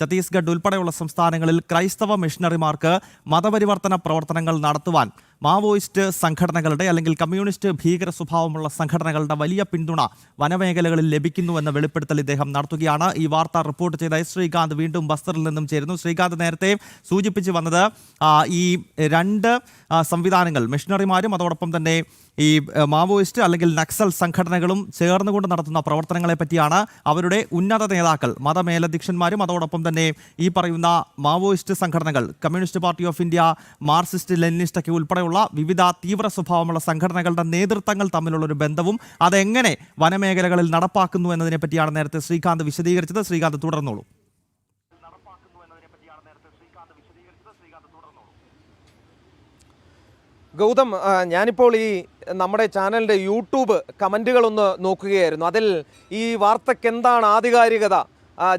ഛത്തീസ്ഗഡ് ഉൾപ്പെടെയുള്ള സംസ്ഥാനങ്ങളിൽ ക്രൈസ്തവ മിഷണറിമാർക്ക് മതപരിവർത്തന പ്രവർത്തനങ്ങൾ നടത്തുവാൻ മാവോയിസ്റ്റ് സംഘടനകളുടെ അല്ലെങ്കിൽ കമ്മ്യൂണിസ്റ്റ് ഭീകര സ്വഭാവമുള്ള സംഘടനകളുടെ വലിയ പിന്തുണ വനമേഖലകളിൽ ലഭിക്കുന്നുവെന്ന വെളിപ്പെടുത്തൽ ഇദ്ദേഹം നടത്തുകയാണ്. ഈ വാർത്ത റിപ്പോർട്ട് ചെയ്ത ശ്രീകാന്ത് വീണ്ടും ബസ്തറിൽ നിന്നും ചേരുന്നു. ശ്രീകാന്ത് നേരത്തെ സൂചിപ്പിച്ചു വന്നത് ഈ രണ്ട് സംവിധാനങ്ങൾ മിഷണറിമാരും അതോടൊപ്പം തന്നെ ഈ മാവോയിസ്റ്റ് അല്ലെങ്കിൽ നക്സൽ സംഘടനകളും ചേർന്നുകൊണ്ട് നടത്തുന്ന പ്രവർത്തനങ്ങളെ പറ്റിയാണ് അവരുടെ ഉന്നത നേതാക്കൾ മതമേലധ്യക്ഷന്മാരും അതോടൊപ്പം തന്നെ ഈ പറയുന്ന മാവോയിസ്റ്റ് സംഘടനകൾ communist party of India Marxist Leninist ഒക്കെ ഉൾപ്പെടെയുള്ള വിവിധ തീവ്ര സ്വഭാവമുള്ള സംഘടനകളുടെ നേതൃത്വങ്ങൾ തമ്മിലുള്ള ഒരു ബന്ധവും അതെങ്ങനെ വനമേഖലകളിൽ നടപ്പാക്കുന്നു എന്നതിനെ പറ്റിയാണ് നേരത്തെ ശ്രീകാന്ത് വിശദീകരിച്ചത്. ശ്രീകാന്ത് തുടർന്നോളൂ. ഗൗതം ഞാനിപ്പോൾ ഈ നമ്മുടെ ചാനലിന്റെ യൂട്യൂബ് കമന്റുകളൊന്ന് നോക്കുകയായിരുന്നു. അതിൽ ഈ വാർത്തയ്ക്ക് എന്താണ് ആധികാരികത?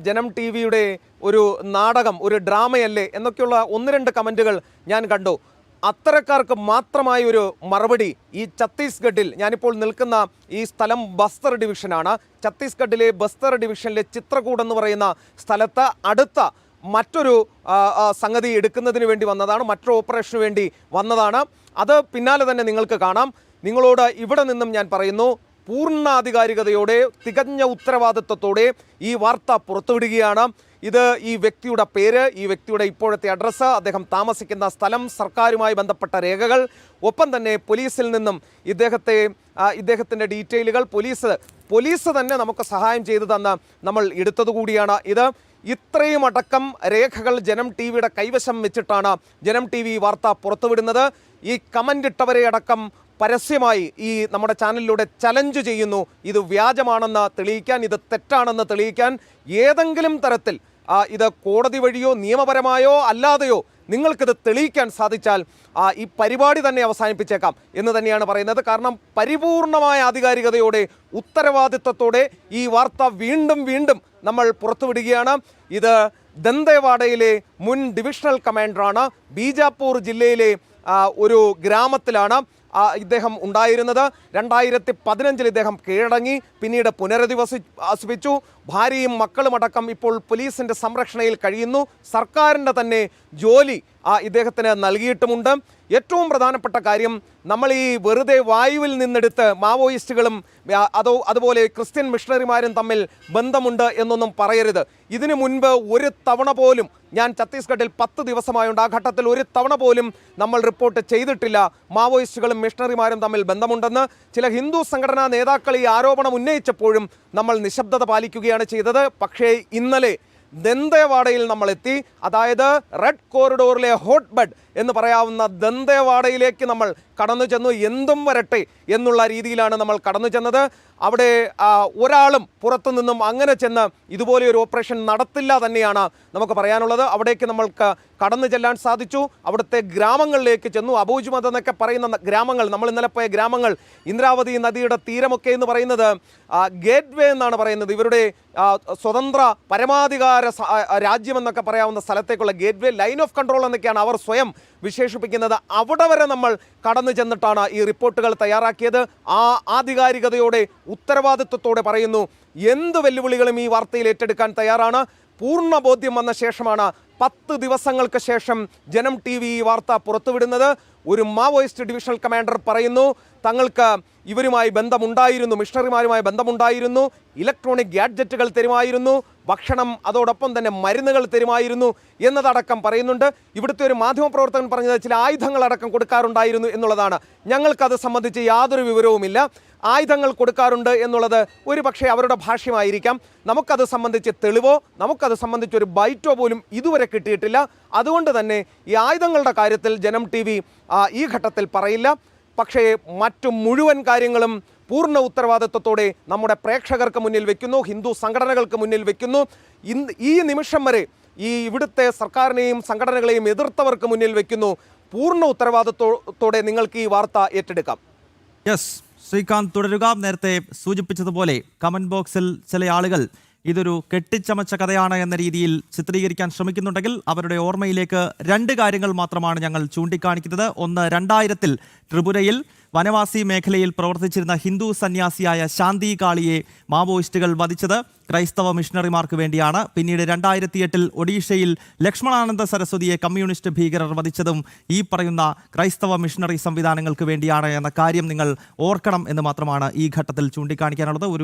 ജനം ടി വിയുടെ ഒരു നാടകം ഒരു ഡ്രാമയല്ലേ എന്നൊക്കെയുള്ള ഒന്ന് രണ്ട് കമന്റുകൾ ഞാൻ കണ്ടു. അത്തരക്കാർക്ക് മാത്രമായ ഒരു മറുപടി ഈ ഛത്തീസ്ഗഡിൽ ഞാനിപ്പോൾ നിൽക്കുന്ന ഈ സ്ഥലം ബസ്തർ ഡിവിഷനാണ്. ഛത്തീസ്ഗഡിലെ ബസ്തർ ഡിവിഷനിലെ ചിത്രകൂട് എന്ന് പറയുന്ന സ്ഥലത്ത് അടുത്ത മറ്റൊരു സംഗതി എടുക്കുന്നതിന് വേണ്ടി വന്നതാണ് മറ്റൊരു ഓപ്പറേഷന് വേണ്ടി വന്നതാണ്. അത് പിന്നാലെ തന്നെ നിങ്ങൾക്ക് കാണാം. നിങ്ങളോട് ഇവിടെ നിന്നും ഞാൻ പറയുന്നു പൂർണാധികാരികതയോടെ തികഞ്ഞ ഉത്തരവാദിത്വത്തോടെ ഈ വാർത്ത പുറത്തുവിടുകയാണ്. ഇത് ഈ വ്യക്തിയുടെ പേര് ഈ വ്യക്തിയുടെ ഇപ്പോഴത്തെ അഡ്രസ്സ് അദ്ദേഹം താമസിക്കുന്ന സ്ഥലം സർക്കാരുമായി ബന്ധപ്പെട്ട രേഖകൾ. ഒപ്പം തന്നെ പോലീസിൽ നിന്നും ഇദ്ദേഹത്തെ ഇദ്ദേഹത്തിന്റെ ഡീറ്റെയിലുകൾ പോലീസ് പോലീസ് തന്നെ നമുക്ക് സഹായം ചെയ്തു തന്ന നമ്മൾ എടുത്തതുകൂടിയാണ് ഇത്. ഇത്രയും അടക്കം രേഖകൾ ജനം ടി വിയുടെ കൈവശം വെച്ചിട്ടാണ് ജനം ടി വി വാർത്ത പുറത്തുവിടുന്നത്. ഈ കമന്റ് ഇട്ടവരെ അടക്കം പരസ്യമായി ഈ നമ്മുടെ ചാനലിലൂടെ ചലഞ്ച് ചെയ്യുന്നു. ഇത് വ്യാജമാണെന്ന് തെളിയിക്കാൻ ഇത് തെറ്റാണെന്ന് തെളിയിക്കാൻ ഏതെങ്കിലും തരത്തിൽ ഇത് കോടതി വഴിയോ നിയമപരമായോ അല്ലാതെയോ നിങ്ങൾക്കിത് തെളിയിക്കാൻ സാധിച്ചാൽ ഈ പരിപാടി തന്നെ അവസാനിപ്പിച്ചേക്കാം എന്ന് തന്നെയാണ് പറയുന്നത്. കാരണം പരിപൂർണമായ ആധികാരികതയോടെ ഉത്തരവാദിത്വത്തോടെ ഈ വാർത്ത വീണ്ടും വീണ്ടും നമ്മൾ പുറത്തുവിടുകയാണ്. ഇത് ദന്തേവാഡയിലെ മുൻ ഡിവിഷണൽ കമാൻഡറാണ് ബീജാപ്പൂർ ജില്ലയിലെ ഒരു ഗ്രാമത്തിലാണ്. ഇദ്ദേഹം ഉണ്ടായിരുന്നത്. രണ്ടായിരത്തി പതിനഞ്ചിൽ ഇദ്ദേഹം കീഴടങ്ങി. പിന്നീട് പുനരധിവസി വസിപ്പിച്ചു ഭാര്യയും മക്കളുമടക്കം ഇപ്പോൾ പോലീസിന്റെ സംരക്ഷണയിൽ കഴിയുന്നു. സർക്കാരിന്റെ തന്നെ ജോലി ഇദ്ദേഹത്തിന് നൽകിയിട്ടുമുണ്ട്. ഏറ്റവും പ്രധാനപ്പെട്ട കാര്യം നമ്മൾ ഈ വെറുതെ വായുവിൽ നിന്നെടുത്ത് മാവോയിസ്റ്റുകളും അതോ അതുപോലെ ക്രിസ്ത്യൻ മിഷണറിമാരും തമ്മിൽ ബന്ധമുണ്ട് എന്നൊന്നും പറയരുത്. ഇതിനു മുൻപ് ഒരു തവണ പോലും ഞാൻ ഛത്തീസ്ഗഡിൽ പത്ത് ദിവസമായുണ്ട് ആ ഘട്ടത്തിൽ ഒരു തവണ പോലും നമ്മൾ റിപ്പോർട്ട് ചെയ്തിട്ടില്ല മാവോയിസ്റ്റുകളും മിഷണറിമാരും തമ്മിൽ ബന്ധമുണ്ടെന്ന്. ചില ഹിന്ദു സംഘടനാ നേതാക്കൾ ഈ ആരോപണം ഉന്നയിച്ചപ്പോഴും നമ്മൾ നിശബ്ദത പാലിക്കുകയാണ് ചെയ്തത്. പക്ഷേ ഇന്നലെ ദന്തേവാഡയിൽ നമ്മൾ എത്തി അതായത് റെഡ് കോറിഡോറിലെ ഹോട്ട് ബെഡ് എന്ന് പറയാവുന്ന ദന്തേവാഡയിലേക്ക് നമ്മൾ കടന്നു ചെന്നു എന്തും വരട്ടെ എന്നുള്ള രീതിയിലാണ് നമ്മൾ കടന്നു ചെന്നത് അവിടെ ഒരാളും പുറത്തു നിന്നും അങ്ങനെ ചെന്ന് ഇതുപോലെ ഒരു ഓപ്പറേഷൻ നടത്തില്ല തന്നെയാണ് നമുക്ക് പറയാനുള്ളത്. അവിടേക്ക് നമ്മൾക്ക് കടന്നു ചെല്ലാൻ സാധിച്ചു. അവിടുത്തെ ഗ്രാമങ്ങളിലേക്ക് ചെന്നു. അബൂജ്മത് എന്നൊക്കെ പറയുന്ന ഗ്രാമങ്ങൾ നമ്മൾ ഇന്നലെ പോയ ഗ്രാമങ്ങൾ ഇന്ദ്രാവതി നദിയുടെ തീരമൊക്കെ എന്ന് പറയുന്നത് ഗേറ്റ് വേ എന്നാണ് പറയുന്നത്. ഇവരുടെ സ്വതന്ത്ര പരമാധികാര രാജ്യമെന്നൊക്കെ പറയാവുന്ന സ്ഥലത്തേക്കുള്ള gateway line of control എന്നൊക്കെയാണ് അവർ സ്വയം വിശേഷിപ്പിക്കുന്നത് അവിടെ വരെ നമ്മൾ കടന്നു ചെന്നിട്ടാണ് ഈ റിപ്പോർട്ടുകൾ തയ്യാറാക്കിയത്. ആ ആധികാരികതയോടെ ഉത്തരവാദിത്വത്തോടെ പറയുന്നു എന്ത് വെല്ലുവിളികളും ഈ വാർത്തയിൽ ഏറ്റെടുക്കാൻ തയ്യാറാണ്? പൂർണ ബോധ്യം വന്ന ശേഷമാണ് പത്ത് ദിവസങ്ങൾക്ക് ശേഷം ജനം ടി വി ഈ വാർത്ത പുറത്തുവിടുന്നത്. ഒരു മാവോയിസ്റ്റ് ഡിവിഷണൽ കമാൻഡർ പറയുന്നു തങ്ങൾക്ക് ഇവരുമായി ബന്ധമുണ്ടായിരുന്നു മിഷണറിമാരുമായി ബന്ധമുണ്ടായിരുന്നു ഇലക്ട്രോണിക് ഗാഡ്ജറ്റുകൾ തരുമായിരുന്നു ഭക്ഷണം അതോടൊപ്പം തന്നെ മരുന്നുകൾ തരുമായിരുന്നു എന്നതടക്കം പറയുന്നുണ്ട്. ഇവിടുത്തെ ഒരു മാധ്യമപ്രവർത്തകൻ പറഞ്ഞത് ചില ആയുധങ്ങളടക്കം കൊടുക്കാറുണ്ടായിരുന്നു എന്നുള്ളതാണ്. ഞങ്ങൾക്കത് സംബന്ധിച്ച് യാതൊരു വിവരവുമില്ല. ആയുധങ്ങൾ കൊടുക്കാറുണ്ട് എന്നുള്ളത് ഒരു പക്ഷേ അവരുടെ ഭാഷ്യമായിരിക്കാം. നമുക്കത് സംബന്ധിച്ച് തെളിവോ നമുക്കത് സംബന്ധിച്ച് ഒരു ബൈറ്റോ പോലും ഇതുവരെ കിട്ടിയിട്ടില്ല. അതുകൊണ്ട് തന്നെ ഈ ആയുധങ്ങളുടെ കാര്യത്തിൽ ജനം ടി ഈ ഘട്ടത്തിൽ പറയില്ല. പക്ഷേ മറ്റു മുഴുവൻ കാര്യങ്ങളും പൂർണ ഉത്തരവാദിത്വത്തോടെ നമ്മുടെ പ്രേക്ഷകർക്ക് മുന്നിൽ വെക്കുന്നു ഹിന്ദു സംഘടനകൾക്ക് മുന്നിൽ വെക്കുന്നു. ഇന്ന് ഈ നിമിഷം വരെ ഈ ഇവിടുത്തെ സർക്കാരിനെയും സംഘടനകളെയും എതിർത്തവർക്ക് മുന്നിൽ വെക്കുന്നു. പൂർണ ഉത്തരവാദിത്വത്തോടെ നിങ്ങൾക്ക് ഈ വാർത്ത ഏറ്റെടുക്കാം. യെസ് ശ്രീകാന്ത് തുടരുക. നേരത്തെ സൂചിപ്പിച്ചതുപോലെ കമന്റ് ബോക്സിൽ ചില ആളുകൾ ഇതൊരു കെട്ടിച്ചമച്ച കഥയാണ് എന്ന രീതിയിൽ ചിത്രീകരിക്കാൻ ശ്രമിക്കുന്നുണ്ടെങ്കിൽ അവരുടെ ഓർമ്മയിലേക്ക് രണ്ട് കാര്യങ്ങൾ മാത്രമാണ് ഞങ്ങൾ ചൂണ്ടിക്കാണിക്കുന്നത്. ഒന്ന് രണ്ടായിരത്തിൽ ത്രിപുരയിൽ വനവാസി മേഖലയിൽ പ്രവർത്തിച്ചിരുന്ന ഹിന്ദു സന്യാസിയായ ശാന്തി കാളിയെ മാവോയിസ്റ്റുകൾ വധിച്ചത് ക്രൈസ്തവ മിഷണറിമാർക്ക് വേണ്ടിയാണ്. പിന്നീട് രണ്ടായിരത്തി എട്ടിൽ ഒഡീഷയിൽ ലക്ഷ്മണാനന്ദ സരസ്വതിയെ കമ്മ്യൂണിസ്റ്റ് ഭീകരർ വധിച്ചതും ഈ പറയുന്ന ക്രൈസ്തവ മിഷണറി സംവിധാനങ്ങൾക്ക് വേണ്ടിയാണ് എന്ന കാര്യം നിങ്ങൾ ഓർക്കണം എന്ന് മാത്രമാണ് ഈ ഘട്ടത്തിൽ ചൂണ്ടിക്കാണിക്കാനുള്ളത്. ഒരു